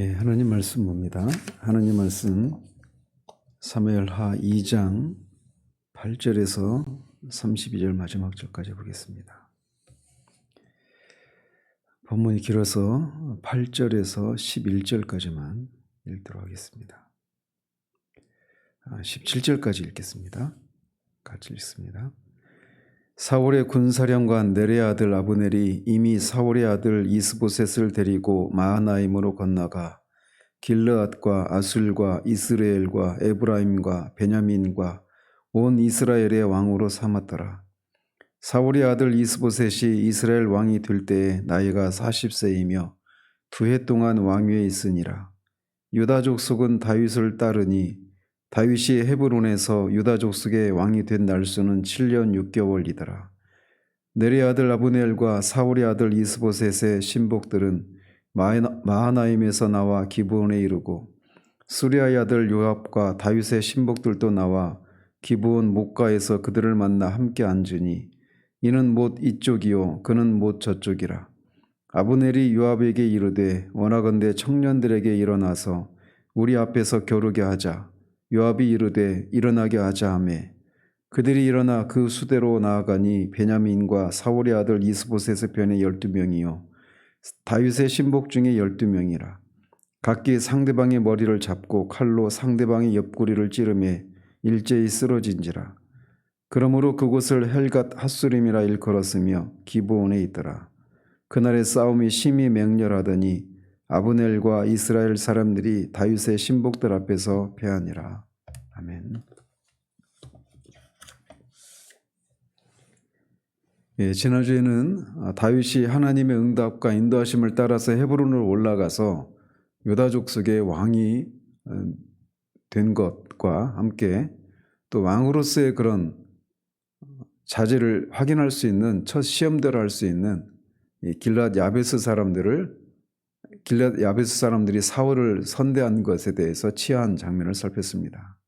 예, 하나님 말씀 봅니다. 하나님 말씀 사무엘하 2장 8절에서 32절 마지막 절까지 보겠습니다. 본문이 길어서 8절에서 11절까지만 읽도록 하겠습니다. 아, 17절까지 읽겠습니다. 같이 읽습니다. 사울의 군사령관 네레 아들 아브넬이 이미 사울의 아들 이스보셋을 데리고 마하나임으로 건너가 길르앗과 아술과 이스라엘과 에브라임과 베냐민과 온 이스라엘의 왕으로 삼았더라. 사울의 아들 이스보셋이 이스라엘 왕이 될 때에 나이가 40세이며 두 해 동안 왕위에 있으니라. 유다족 속은 다윗을 따르니 다윗이 헤브론에서 유다족 속의 왕이 된 날수는 7년 6개월이더라. 네리 아들 아브넬과 사울의 아들 이스보셋의 신복들은 마하나임에서 나와 기브온에 이르고 수리아의 아들 요압과 다윗의 신복들도 나와 기브온 목가에서 그들을 만나 함께 앉으니 이는 못 이쪽이요 그는 못 저쪽이라. 아브넬이 요압에게 이르되 원하건대 청년들에게 일어나서 우리 앞에서 겨루게 하자. 요압이 이르되 일어나게 하자 하매. 그들이 일어나 그 수대로 나아가니 베냐민과 사울의 아들 이스보셋의 편에 열두 명이요. 다윗의 신복 중에 열두 명이라. 각기 상대방의 머리를 잡고 칼로 상대방의 옆구리를 찌르매 일제히 쓰러진지라. 그러므로 그곳을 헬갓 핫수림이라 일컬었으며 기브온에 있더라. 그날의 싸움이 심히 맹렬하더니 아브넬과 이스라엘 사람들이 다윗의 신복들 앞에서 패하니라. 아멘. 예, 지난주에는 아, 다윗이 하나님의 응답과 인도하심을 따라서 헤브론으로 올라가서 유다족 속의 왕이 어, 된 것과 함께 또 왕으로서의 그런 자질을 확인할 수 있는 첫 시험대로 할수 있는 길랏 야베스 사람들을 길랏 야베스 사람들이 사울을 선대한 것에 대해서 치하한 장면을 살폈습니다.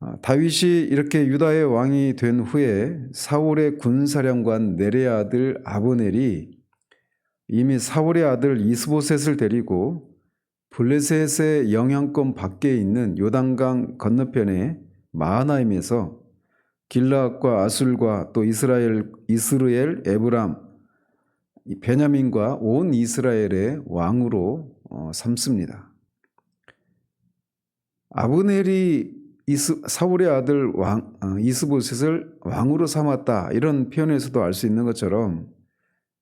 아, 다윗이 이렇게 유다의 왕이 된 후에 사울의 군사령관 네레 아들 아브넬이 이미 사울의 아들 이스보셋을 데리고 블레셋의 영향권 밖에 있는 요단강 건너편의 마하나임에서 길라앗과 아술과 또 이스라엘 이스르엘 에브람 베냐민과 온 이스라엘의 왕으로 어, 삼습니다. 아브넬이 이스, 사울의 아들 왕, 어, 이스보셋을 왕으로 삼았다 이런 표현에서도 알 수 있는 것처럼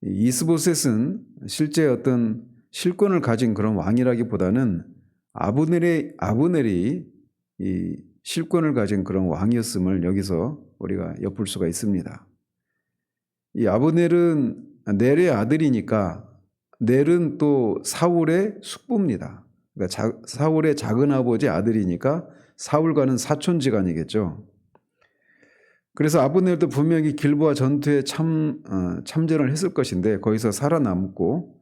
이스보셋은 실제 어떤 실권을 가진 그런 왕이라기보다는 아브넬의 아브넬이 이 실권을 가진 그런 왕이었음을 여기서 우리가 엿볼 수가 있습니다. 이 아브넬은 넬의 아들이니까 넬은 또 사울의 숙부입니다. 그러니까 자, 사울의 작은 아버지 아들이니까 사울과는 사촌지간이겠죠. 그래서 아브넬도 분명히 길보아 전투에 참 어, 참전을 했을 것인데 거기서 살아남고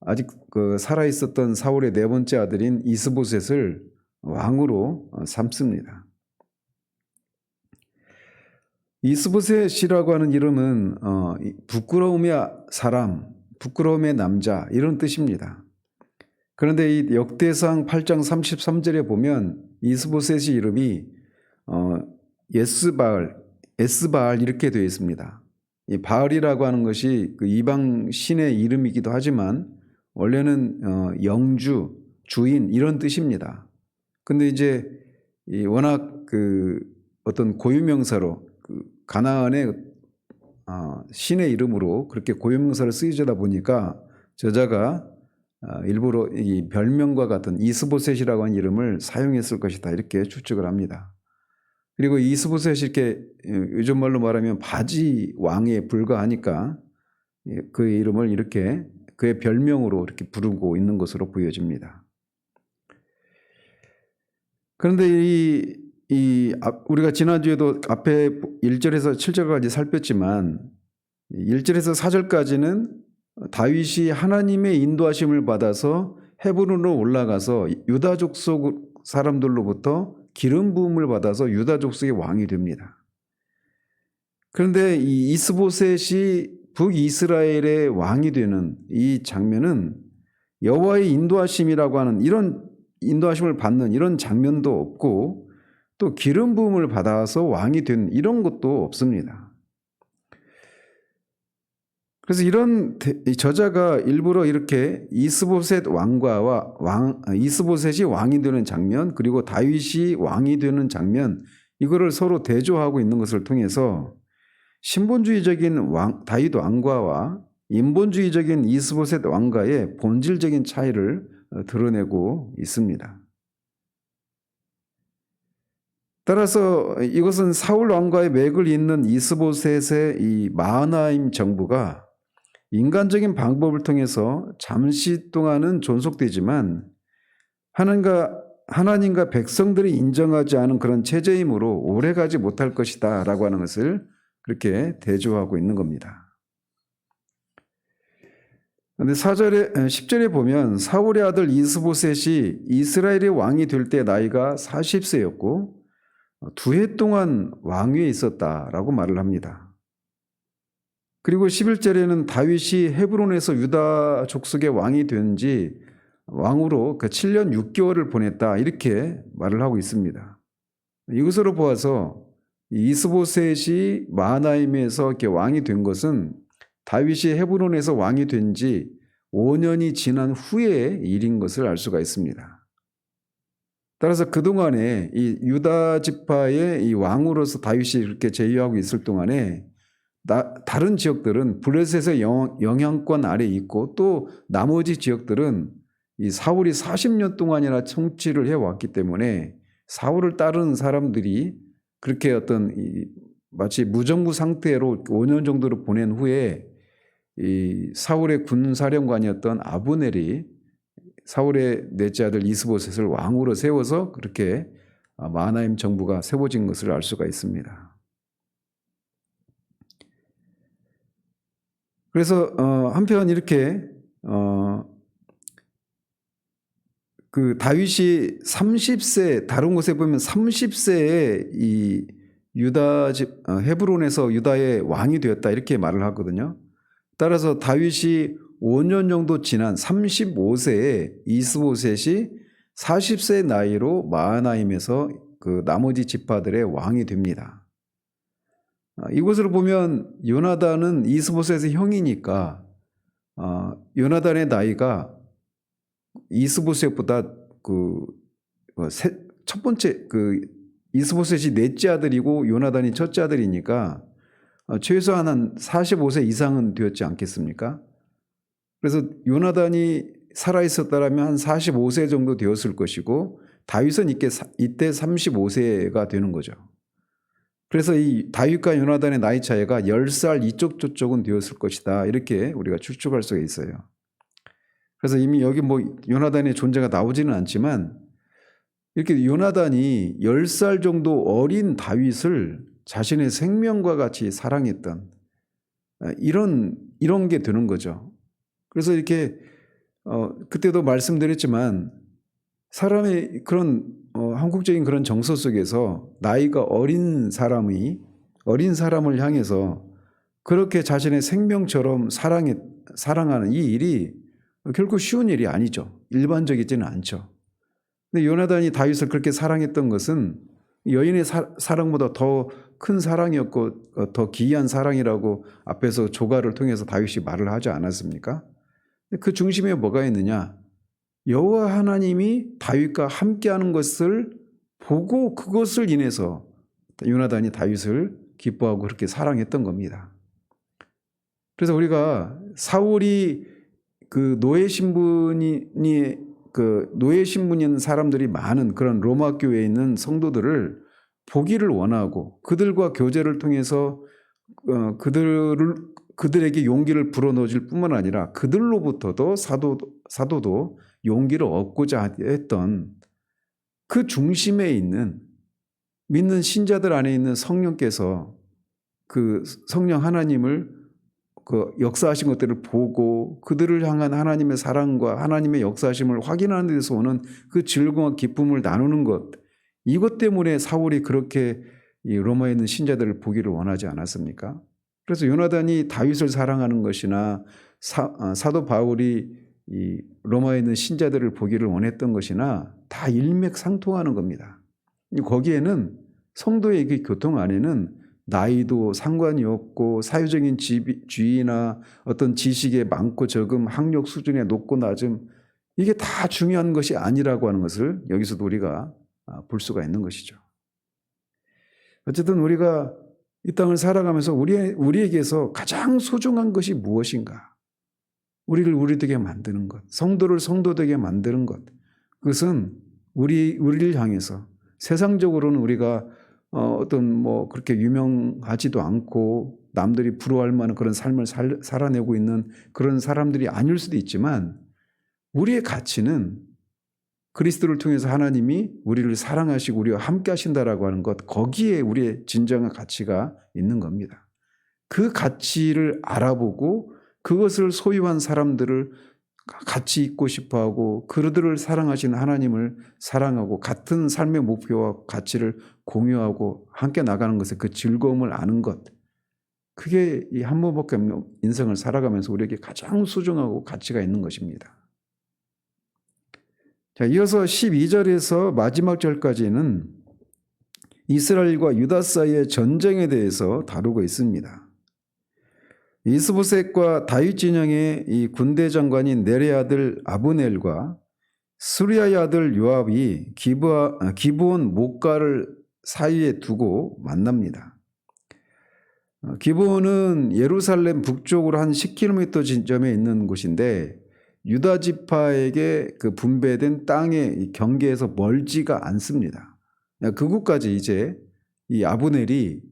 아직 그 살아 있었던 사울의 네 번째 아들인 이스보셋을 왕으로 어, 삼습니다. 이스보셋이라고 하는 이름은 어, 부끄러움의 사람, 부끄러움의 남자 이런 뜻입니다. 그런데 이 역대상 8장 33절에 보면 이스보셋의 이름이 어, 예스바알, 에스바알 이렇게 되어 있습니다. 이 바알이라고 하는 것이 그 이방 신의 이름이기도 하지만 원래는 어, 영주, 주인 이런 뜻입니다. 근데 이제 워낙 그 어떤 고유명사로 그 가나안의 어, 신의 이름으로 그렇게 고유명사를 쓰이다 보니까 저자가 어, 일부러 이 별명과 같은 이스보셋이라고 하는 이름을 사용했을 것이다 이렇게 추측을 합니다. 그리고 이스보셋이 이렇게 어, 요즘 말로 말하면 바지 왕에 불과하니까 그 이름을 이렇게 그의 별명으로 이렇게 부르고 있는 것으로 보여집니다. 그런데 이, 이 우리가 지난주에도 앞에 1절에서 7절까지 살폈지만 1절에서 4절까지는 다윗이 하나님의 인도하심을 받아서 헤브론으로 올라가서 유다 족 속 사람들로부터 기름 부음을 받아서 유다 족 속의 왕이 됩니다. 그런데 이 이스보셋이 북이스라엘의 왕이 되는 이 장면은 여호와의 인도하심이라고 하는 이런 인도하심을 받는 이런 장면도 없고 또 기름 부음을 받아서 왕이 된 이런 것도 없습니다. 그래서 이런 저자가 일부러 이렇게 이스보셋 왕과와 왕 아, 이스보셋이 왕이 되는 장면 그리고 다윗이 왕이 되는 장면 이거를 서로 대조하고 있는 것을 통해서 신본주의적인 왕 다윗 왕과와 인본주의적인 이스보셋 왕과의 본질적인 차이를 어, 드러내고 있습니다. 따라서 이것은 사울 왕과의 맥을 잇는 이스보셋의 이 마하나임 정부가 인간적인 방법을 통해서 잠시 동안은 존속되지만 하나님과 하나님과 백성들이 인정하지 않은 그런 체제이므로 오래가지 못할 것이다라고 하는 것을 그렇게 대조하고 있는 겁니다. 근데 4절에 10절에 보면 사울의 아들 이스보셋이 이스라엘의 왕이 될 때 나이가 40세였고 두 해 동안 왕위에 있었다라고 말을 합니다. 그리고 11절에는 다윗이 헤브론에서 유다 족속의 왕이 된 지 왕으로 그 7년 6개월을 보냈다 이렇게 말을 하고 있습니다. 이것으로 보아서 이스보셋이 마하나임에서 이렇게 왕이 된 것은 다윗이 헤브론에서 왕이 된 지 5년이 지난 후의 일인 것을 알 수가 있습니다. 따라서 그 동안에 이 유다 지파의 이 왕으로서 다윗이 이렇게 제위하고 있을 동안에 나, 다른 지역들은 블레셋의 영, 영향권 아래 있고 또 나머지 지역들은 이 사울이 40년 동안이나 통치를 해왔기 때문에 사울을 따르는 사람들이 그렇게 어떤 이 마치 무정부 상태로 5년 정도를 보낸 후에 이 사울의 군 사령관이었던 아브넬이 사울의 넷째 아들 이스보셋을 왕으로 세워서 그렇게 마하나임 정부가 세워진 것을 알 수가 있습니다. 그래서 어, 한편 이렇게 어, 그 다윗이 30세 다른 곳에 보면 30세에 이 유다 집 어, 헤브론에서 유다의 왕이 되었다 이렇게 말을 하거든요. 따라서 다윗이 5년 정도 지난 35세에 이스보셋이 40세 나이로 마하나임에서 그 나머지 지파들의 왕이 됩니다. 아, 이것을 보면 요나단은 이스보셋의 형이니까 어, 요나단의 나이가 이스보셋보다 그 첫 번째 그 이스보셋이 넷째 아들이고 요나단이 첫째 아들이니까 어, 최소한 한 45세 이상은 되었지 않겠습니까? 그래서 요나단이 살아 있었다라면 한 45세 정도 되었을 것이고 다윗은 이때 이때 35세가 되는 거죠. 그래서 이 다윗과 요나단의 나이 차이가 10살 이쪽 저쪽은 되었을 것이다. 이렇게 우리가 추측할 수가 있어요. 그래서 이미 여기 뭐 요나단의 존재가 나오지는 않지만 이렇게 요나단이 10살 정도 어린 다윗을 자신의 생명과 같이 사랑했던 이런 이런 게 되는 거죠. 그래서 이렇게 어 그때도 말씀드렸지만 사람의 그런 어 한국적인 그런 정서 속에서 나이가 어린 사람이 어린 사람을 향해서 그렇게 자신의 생명처럼 사랑해 사랑하는 이 일이 결코 쉬운 일이 아니죠. 일반적이지는 않죠. 근데 요나단이 다윗을 그렇게 사랑했던 것은 여인의 사, 사랑보다 더 큰 사랑이었고 더 기이한 사랑이라고 앞에서 조가를 통해서 다윗이 말을 하지 않았습니까? 그 중심에 뭐가 있느냐? 여호와 하나님이 다윗과 함께하는 것을 보고 그것을 인해서 요나단이 다윗을 기뻐하고 그렇게 사랑했던 겁니다. 그래서 우리가 사울이 그 노예 신분이 그 노예 신분인 사람들이 많은 그런 로마 교회에 있는 성도들을 보기를 원하고 그들과 교제를 통해서 어, 그들을 그들에게 용기를 불어넣어줄 뿐만 아니라 그들로부터도 사도 사도도 용기를 얻고자 했던 그 중심에 있는 믿는 신자들 안에 있는 성령께서 그 성령 하나님을 그 역사하신 것들을 보고 그들을 향한 하나님의 사랑과 하나님의 역사하심을 확인하는 데서 오는 그 즐거움과 기쁨을 나누는 것 이것 때문에 사울이 그렇게 이 로마에 있는 신자들을 보기를 원하지 않았습니까? 그래서 요나단이 다윗을 사랑하는 것이나 사, 도 바울이 이 로마에 있는 신자들을 보기를 원했던 것이나 다 일맥상통하는 겁니다. 거기에는 성도의 그 교통 안에는 나이도 상관이 없고 사회적인 지위나 어떤 지식의 많고 적음, 학력 수준의 높고 낮음 이게 다 중요한 것이 아니라고 하는 것을 여기서도 우리가 아, 볼 수가 있는 것이죠. 어쨌든 우리가 이 땅을 살아가면서 우리, 우리에게서 가장 소중한 것이 무엇인가? 우리를 우리되게 만드는 것, 성도를 성도되게 만드는 것. 그것은 우리, 우리를 향해서 세상적으로는 우리가 어, 어떤 뭐 그렇게 유명하지도 않고 남들이 부러워할 만한 그런 삶을 살, 살아내고 있는 그런 사람들이 아닐 수도 있지만 우리의 가치는 그리스도를 통해서 하나님이 우리를 사랑하시고 우리와 함께 하신다라고 하는 것, 거기에 우리의 진정한 가치가 있는 겁니다. 그 가치를 알아보고 그것을 소유한 사람들을 같이 있고 싶어 하고 그들을 사랑하시는 하나님을 사랑하고 같은 삶의 목표와 가치를 공유하고 함께 나가는 것에 그 즐거움을 아는 것. 그게 이 한 번밖에 없는 인생을 살아가면서 우리에게 가장 소중하고 가치가 있는 것입니다. 자, 이어서 12절에서 마지막 절까지는 이스라엘과 유다 사이의 전쟁에 대해서 다루고 있습니다. 이스보셋과 다윗 진영의 이 군대 장관인 네레 아들 아브넬과 수리아의 아들 요압이 기브아, 기브온 목가를 사이에 두고 만납니다. 어, 기브온은 예루살렘 북쪽으로 한 10km 지점에 있는 곳인데 유다 지파에게 그 분배된 땅의 경계에서 멀지가 않습니다. 그곳까지 이제 이 아브넬이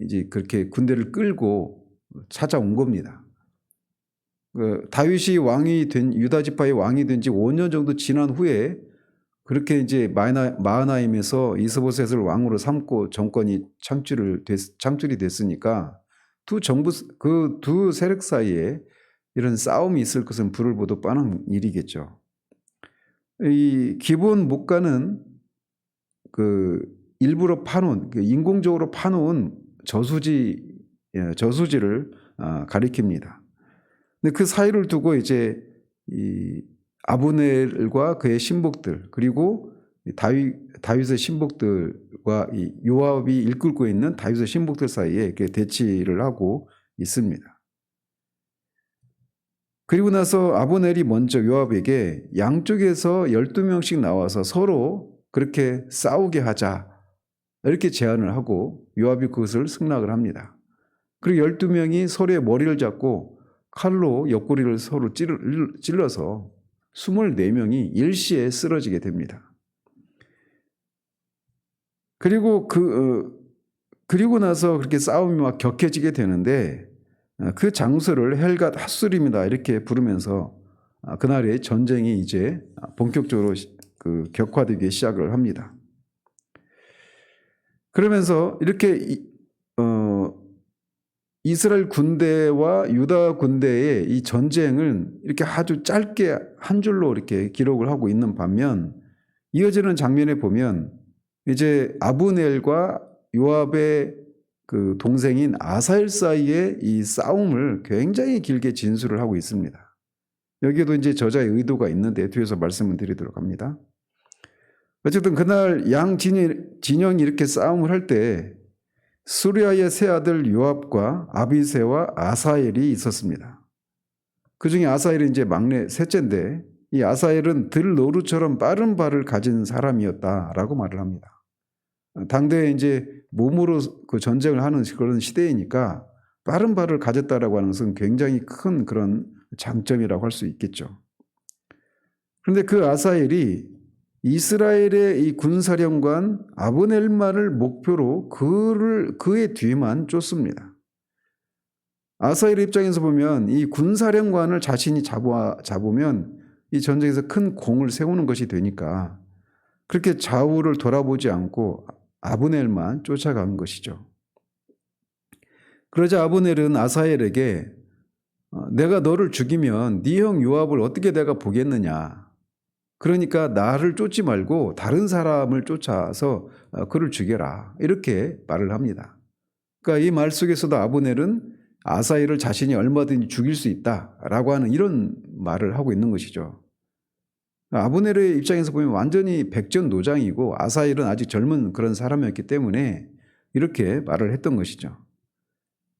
이제 그렇게 군대를 끌고 찾아온 겁니다. 그 다윗이 왕이 된 유다 지파의 왕이 된 지 5년 정도 지난 후에 그렇게 이제 마하나, 마하나임에서 이스보셋을 왕으로 삼고 정권이 창출을 됐, 창출이 됐으니까 두 정부 그 두 세력 사이에 이런 싸움이 있을 것은 불을 보도 뻔한 일이겠죠. 이 기본 목가는 그 일부러 파놓은 그 인공적으로 파놓은 저수지 예, 저수지를 아, 가리킵니다. 근데 그 사이를 두고 이제 이 아브넬과 그의 신복들 그리고 다윗 다윗의 신복들과 이 요압이 이끌고 있는 다윗의 신복들 사이에 이렇게 대치를 하고 있습니다. 그리고 나서 아브넬이 먼저 요압에게 양쪽에서 12명씩 나와서 서로 그렇게 싸우게 하자. 이렇게 제안을 하고 요압이 그것을 승낙을 합니다. 그리고 12명이 서로의 머리를 잡고 칼로 옆구리를 서로 찔러서 24명이 일시에 쓰러지게 됩니다. 그리고 그, 어, 그리고 나서 그렇게 싸움이 막 격해지게 되는데 어, 그 장소를 헬갓 핫술입니다. 이렇게 부르면서 아, 그날의 전쟁이 이제 본격적으로 그 격화되기 시작을 합니다. 그러면서 이렇게 어, 이스라엘 군대와 유다 군대의 이 전쟁을 이렇게 아주 짧게 한 줄로 이렇게 기록을 하고 있는 반면 이어지는 장면에 보면 이제 아브넬과 요압의 그 동생인 아사일 사이의 이 싸움을 굉장히 길게 진술을 하고 있습니다. 여기에도 이제 저자의 의도가 있는데 뒤에서 말씀을 드리도록 합니다. 어쨌든 그날 양 진영이 이렇게 싸움을 할 때 수리아의 세 아들 요압과 아비세와 아사엘이 있었습니다. 그 중에 아사엘이 이제 막내 셋째인데 이 아사엘은 들노루처럼 빠른 발을 가진 사람이었다라고 말을 합니다. 당대에 이제 몸으로 그 전쟁을 하는 그런 시대이니까 빠른 발을 가졌다라고 하는 것은 굉장히 큰 그런 장점이라고 할 수 있겠죠. 그런데 그 아사엘이 이스라엘의 이 군사령관 아브넬만을 목표로 그를 그의 뒤만 쫓습니다. 아사엘 입장에서 보면 이 군사령관을 자신이 잡아, 잡으면 이 전쟁에서 큰 공을 세우는 것이 되니까 그렇게 좌우를 돌아보지 않고 아브넬만 쫓아간 것이죠. 그러자 아브넬은 아사엘에게 어, 내가 너를 죽이면 네 형 요압을 어떻게 내가 보겠느냐. 그러니까 나를 쫓지 말고 다른 사람을 쫓아서 어, 그를 죽여라. 이렇게 말을 합니다. 그러니까 이 말 속에서도 아브넬은 아사엘을 자신이 얼마든지 죽일 수 있다라고 하는 이런 말을 하고 있는 것이죠. 아브넬의 입장에서 보면 완전히 백전노장이고 아사엘은 아직 젊은 그런 사람이었기 때문에 이렇게 말을 했던 것이죠.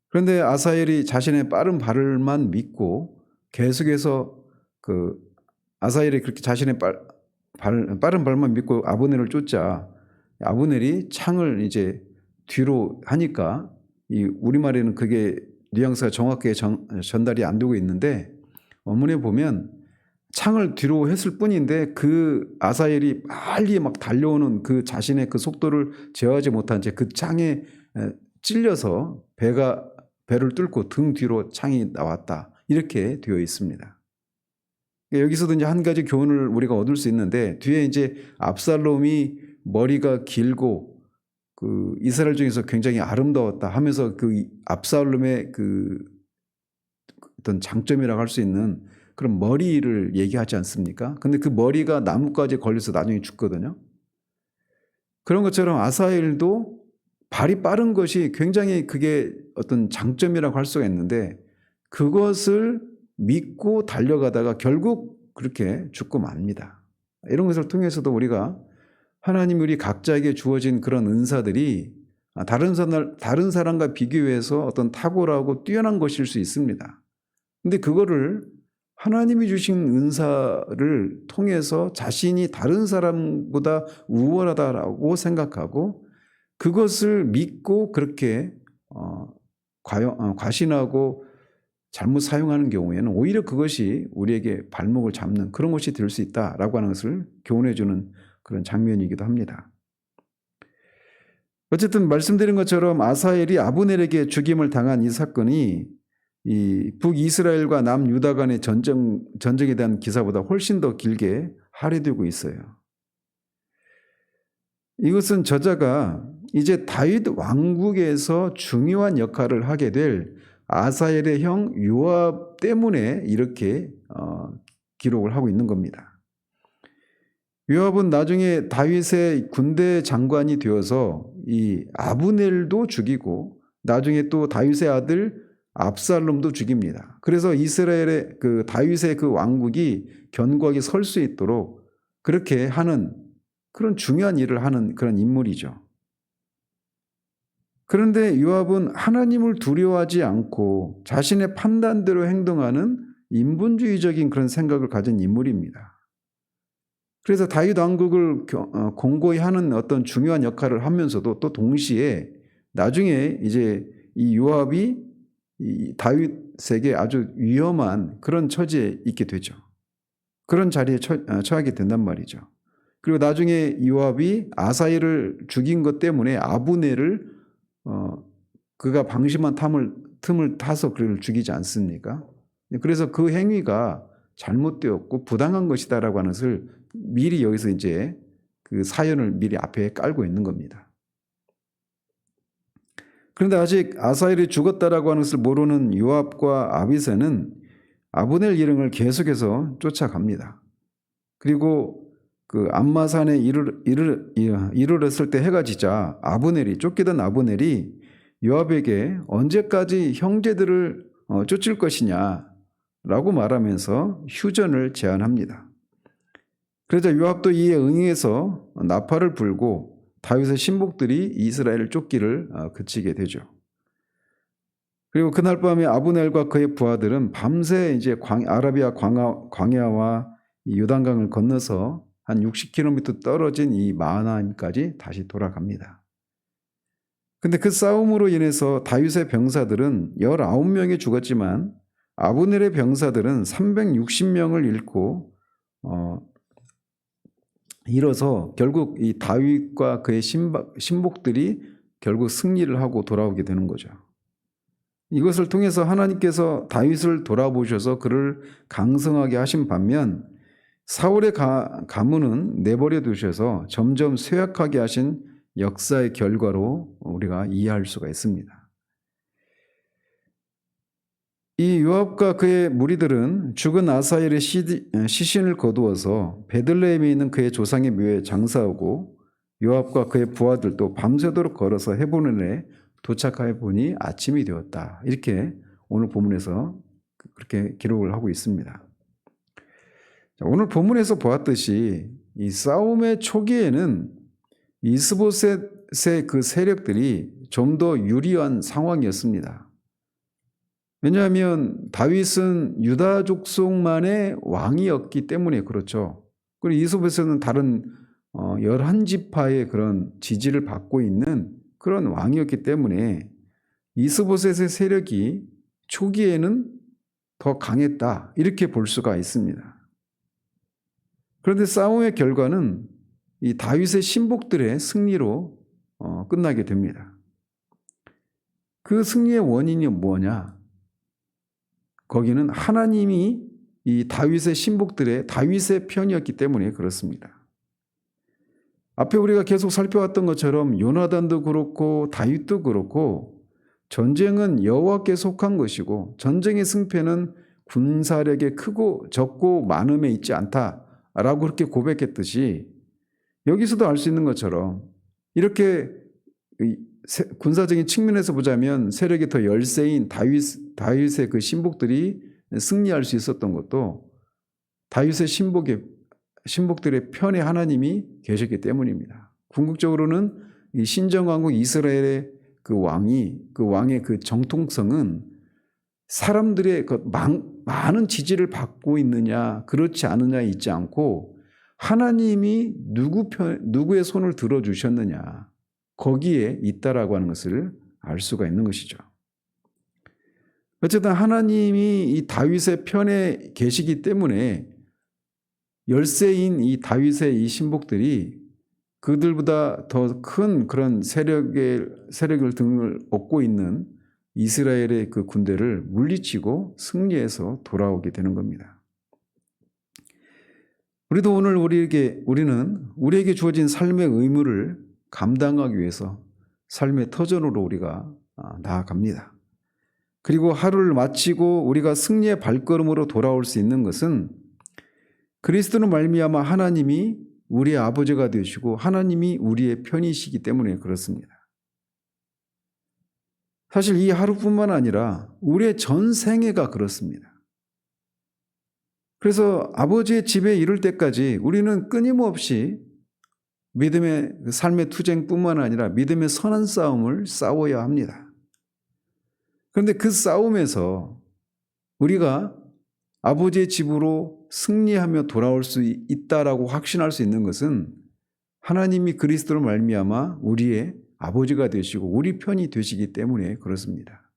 그런데 아사엘이 자신의 빠른 발을만 믿고 계속해서 그 아사엘이 그렇게 자신의 발, 발, 빠른 발만 믿고 아브넬을 쫓자 아브넬이 창을 이제 뒤로 하니까 이 우리말에는 그게 뉘앙스가 정확하게 전, 전달이 안 되고 있는데 원문에 보면 창을 뒤로 했을 뿐인데 그 아사엘이 빨리 막 달려오는 그 자신의 그 속도를 제어하지 못한 채 그 창에 에, 찔려서 배가 배를 뚫고 등 뒤로 창이 나왔다 이렇게 되어 있습니다. 그러니까 여기서도 이제 한 가지 교훈을 우리가 얻을 수 있는데 뒤에 이제 압살롬이 머리가 길고 그 이스라엘 중에서 굉장히 아름다웠다 하면서 그 압살롬의 그 어떤 장점이라고 할 수 있는 그런 머리를 얘기하지 않습니까? 근데 그 머리가 나뭇가지에 걸려서 나중에 죽거든요. 그런 것처럼 아사엘도 발이 빠른 것이 굉장히 그게 어떤 장점이라고 할 수가 있는데 그것을 믿고 달려가다가 결국 그렇게 죽고 맙니다. 이런 것을 통해서도 우리가 하나님 우리 각자에게 주어진 그런 은사들이 다른 사람, 다른 사람과 비교해서 어떤 탁월하고 뛰어난 것일 수 있습니다. 근데 그거를 하나님이 주신 은사를 통해서 자신이 다른 사람보다 우월하다라고 생각하고 그것을 믿고 그렇게 어, 어, 과신하고 잘못 사용하는 경우에는 오히려 그것이 우리에게 발목을 잡는 그런 것이 될 수 있다라고 하는 것을 교훈해 주는 그런 장면이기도 합니다. 어쨌든 말씀드린 것처럼 아사엘이 아브넬에게 죽임을 당한 이 사건이 이 북이스라엘과 남유다 간의 전쟁, 전쟁에 대한 기사보다 훨씬 더 길게 할애되고 있어요. 이것은 저자가 이제 다윗 왕국에서 중요한 역할을 하게 될 아사엘의 형 요압 때문에 이렇게 어, 기록을 하고 있는 겁니다. 요압은 나중에 다윗의 군대 장관이 되어서 이 아브넬도 죽이고 나중에 또 다윗의 아들 압살롬도 죽입니다. 그래서 이스라엘의 그 다윗의 그 왕국이 견고하게 설 수 있도록 그렇게 하는 그런 중요한 일을 하는 그런 인물이죠. 그런데 요압은 하나님을 두려워하지 않고 자신의 판단대로 행동하는 인본주의적인 그런 생각을 가진 인물입니다. 그래서 다윗 왕국을 어, 공고히 하는 어떤 중요한 역할을 하면서도 또 동시에 나중에 이제 이 요압이 이 다윗에게 아주 위험한 그런 처지에 있게 되죠. 그런 자리에 처, 어, 처하게 된단 말이죠. 그리고 나중에 요압이 아사일을 죽인 것 때문에 아브네를 어, 그가 방심한 탐을 틈을 타서 그를 죽이지 않습니까? 그래서 그 행위가 잘못되었고 부당한 것이다라고 하는 것을 미리 여기서 이제 그 사연을 미리 앞에 깔고 있는 겁니다. 그런데 아직 아사엘이 죽었다라고 하는 것을 모르는 요압과 아비세는 아브넬 일행을 계속해서 쫓아갑니다. 그리고 그 암마산에 이르, 이르, 이르렀을 때 해가 지자 아브넬이 쫓기던 아브넬이 요압에게 언제까지 형제들을 어, 쫓을 것이냐라고 말하면서 휴전을 제안합니다. 그러자 요압도 이에 응해서 나팔을 불고 다윗의 신복들이 이스라엘을 쫓기를 어, 그치게 되죠. 그리고 그날 밤에 아브넬과 그의 부하들은 밤새 이제 광, 아라비아 광야, 광야와 유단강을 건너서 한 60km 떨어진 이 마하나임까지 다시 돌아갑니다. 근데 그 싸움으로 인해서 다윗의 병사들은 19명이 죽었지만 아브넬의 병사들은 360명을 잃고 어, 잃어서 결국 이 다윗과 그의 신복들이 결국 승리를 하고 돌아오게 되는 거죠. 이것을 통해서 하나님께서 다윗을 돌아보셔서 그를 강성하게 하신 반면 사울의 가, 가문은 내버려 두셔서 점점 쇠약하게 하신 역사의 결과로 우리가 이해할 수가 있습니다. 이 요압과 그의 무리들은 죽은 아사엘의 시신을 거두어서 베들레헴에 있는 그의 조상의 묘에 장사하고 요압과 그의 부하들도 밤새도록 걸어서 헤브론에 도착하여 보니 아침이 되었다. 이렇게 오늘 본문에서 그렇게 기록을 하고 있습니다. 자, 오늘 본문에서 보았듯이 이 싸움의 초기에는 이스보셋의 그 세력들이 좀 더 유리한 상황이었습니다. 왜냐하면 다윗은 유다 족속만의 왕이었기 때문에 그렇죠. 그리고 이스보셋은 다른 어, 열한 지파의 그런 지지를 받고 있는 그런 왕이었기 때문에 이스보셋의 세력이 초기에는 더 강했다 이렇게 볼 수가 있습니다. 그런데 싸움의 결과는 이 다윗의 신복들의 승리로 어, 끝나게 됩니다. 그 승리의 원인이 뭐냐? 거기는 하나님이 이 다윗의 신복들의 다윗의 편이었기 때문에 그렇습니다. 앞에 우리가 계속 살펴왔던 것처럼 요나단도 그렇고 다윗도 그렇고 전쟁은 여호와께 속한 것이고 전쟁의 승패는 군사력의 크고 적고 많음에 있지 않다라고 그렇게 고백했듯이 여기서도 알 수 있는 것처럼 이렇게 군사적인 측면에서 보자면 세력이 더 열세인 다윗 다윗의 그 신복들이 승리할 수 있었던 것도 다윗의 신복의 신복들의 편에 하나님이 계셨기 때문입니다. 궁극적으로는 이 신정왕국 이스라엘의 그 왕이 그 왕의 그 정통성은 사람들의 그 많은 지지를 받고 있느냐 그렇지 않느냐에 있지 않고 하나님이 누구 편 누구의 손을 들어 주셨느냐 거기에 있다라고 하는 것을 알 수가 있는 것이죠. 어쨌든 하나님이 이 다윗의 편에 계시기 때문에 열세인 이 다윗의 이 신복들이 그들보다 더 큰 그런 세력의 세력을 등을 얻고 있는 이스라엘의 그 군대를 물리치고 승리해서 돌아오게 되는 겁니다. 우리도 오늘 우리에게 우리는 우리에게 주어진 삶의 의무를 감당하기 위해서 삶의 터전으로 우리가 아, 나아갑니다. 그리고 하루를 마치고 우리가 승리의 발걸음으로 돌아올 수 있는 것은 그리스도는 말미암아 하나님이 우리의 아버지가 되시고 하나님이 우리의 편이시기 때문에 그렇습니다. 사실 이 하루뿐만 아니라 우리의 전 생애가 그렇습니다. 그래서 아버지의 집에 이를 때까지 우리는 끊임없이 믿음의 그 삶의 투쟁뿐만 아니라 믿음의 선한 싸움을 싸워야 합니다. 그런데 그 싸움에서 우리가 아버지의 집으로 승리하며 돌아올 수 있다라고 확신할 수 있는 것은 하나님이 그리스도로 말미암아 우리의 아버지가 되시고 우리 편이 되시기 때문에 그렇습니다.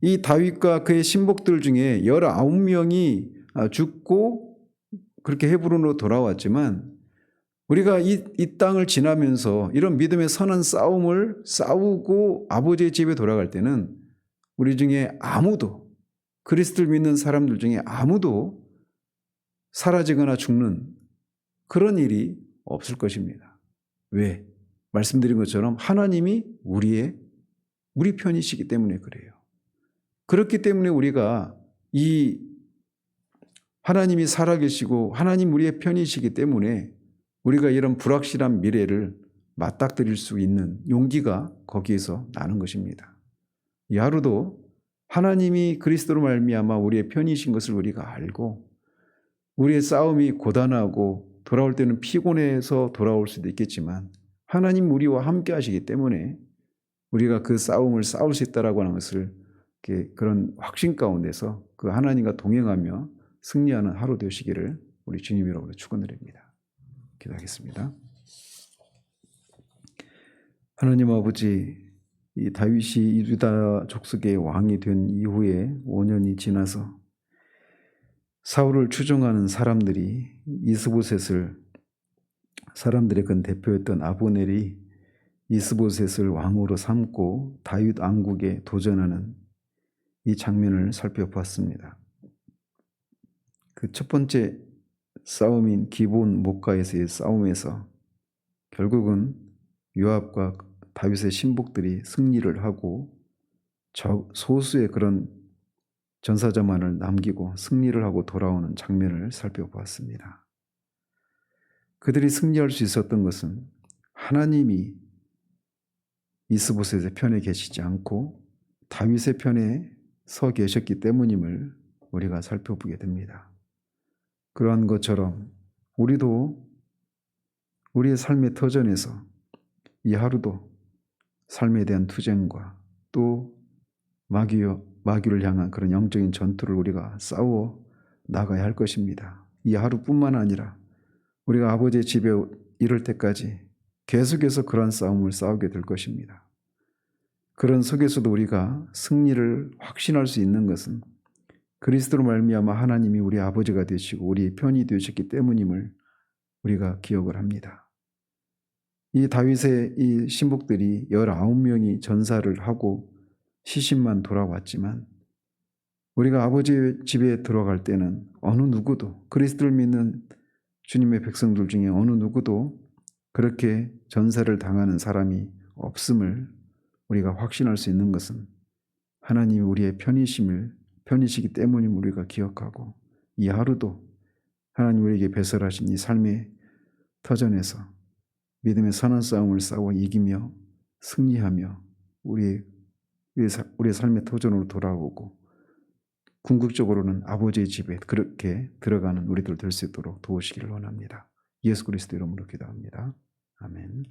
이 다윗과 그의 신복들 중에 19명이 죽고 그렇게 헤브론으로 돌아왔지만 우리가 이, 이 땅을 지나면서 이런 믿음의 선한 싸움을 싸우고 아버지의 집에 돌아갈 때는 우리 중에 아무도 그리스도를 믿는 사람들 중에 아무도 사라지거나 죽는 그런 일이 없을 것입니다. 왜? 말씀드린 것처럼 하나님이 우리의 우리 편이시기 때문에 그래요. 그렇기 때문에 우리가 이 하나님이 살아계시고 하나님 우리의 편이시기 때문에 우리가 이런 불확실한 미래를 맞닥뜨릴 수 있는 용기가 거기에서 나는 것입니다. 이 하루도 하나님이 그리스도로 말미암아 우리의 편이신 것을 우리가 알고 우리의 싸움이 고단하고 돌아올 때는 피곤해서 돌아올 수도 있겠지만 하나님 우리와 함께 하시기 때문에 우리가 그 싸움을 싸울 수 있다라고 하는 것을 그런 확신 가운데서 그 하나님과 동행하며 승리하는 하루 되시기를 우리 주님 이름으로 축원드립니다. 기도하겠습니다. 하나님 아버지 이 다윗이 유다 족속의 왕이 된 이후에 5년이 지나서 사울을 추종하는 사람들이 이스보셋을 사람들의 그 대표였던 아브넬이 이스보셋을 왕으로 삼고 다윗 왕국에 도전하는 이 장면을 살펴봤습니다. 그 첫 번째 싸움인 기본 목가에서의 싸움에서 결국은 요압과 다윗의 신복들이 승리를 하고 소수의 그런 전사자만을 남기고 승리를 하고 돌아오는 장면을 살펴보았습니다. 그들이 승리할 수 있었던 것은 하나님이 이스보셋의 편에 계시지 않고 다윗의 편에 서 계셨기 때문임을 우리가 살펴보게 됩니다. 그러한 것처럼 우리도 우리의 삶의 터전에서 이 하루도 삶에 대한 투쟁과 또 마귀요, 마귀를 향한 그런 영적인 전투를 우리가 싸워 나가야 할 것입니다. 이 하루뿐만 아니라 우리가 아버지의 집에 이를 때까지 계속해서 그러한 싸움을 싸우게 될 것입니다. 그런 속에서도 우리가 승리를 확신할 수 있는 것은 그리스도로 말미암아 하나님이 우리 아버지가 되시고 우리 편이 되셨기 때문임을 우리가 기억을 합니다. 이 다윗의 이 신복들이 19명이 전사를 하고 시신만 돌아왔지만 우리가 아버지의 집에 들어갈 때는 어느 누구도 그리스도를 믿는 주님의 백성들 중에 어느 누구도 그렇게 전사를 당하는 사람이 없음을 우리가 확신할 수 있는 것은 하나님이 우리의 편이심을 편이시기 때문임 우리가 기억하고 이 하루도 하나님 우리에게 배설하신 이 삶의 터전에서 믿음의 선한 싸움을 싸워 이기며 승리하며 우리 우리의 삶의 터전으로 돌아오고 궁극적으로는 아버지의 집에 그렇게 들어가는 우리들 될 수 있도록 도우시기를 원합니다. 예수 그리스도 이름으로 기도합니다. 아멘.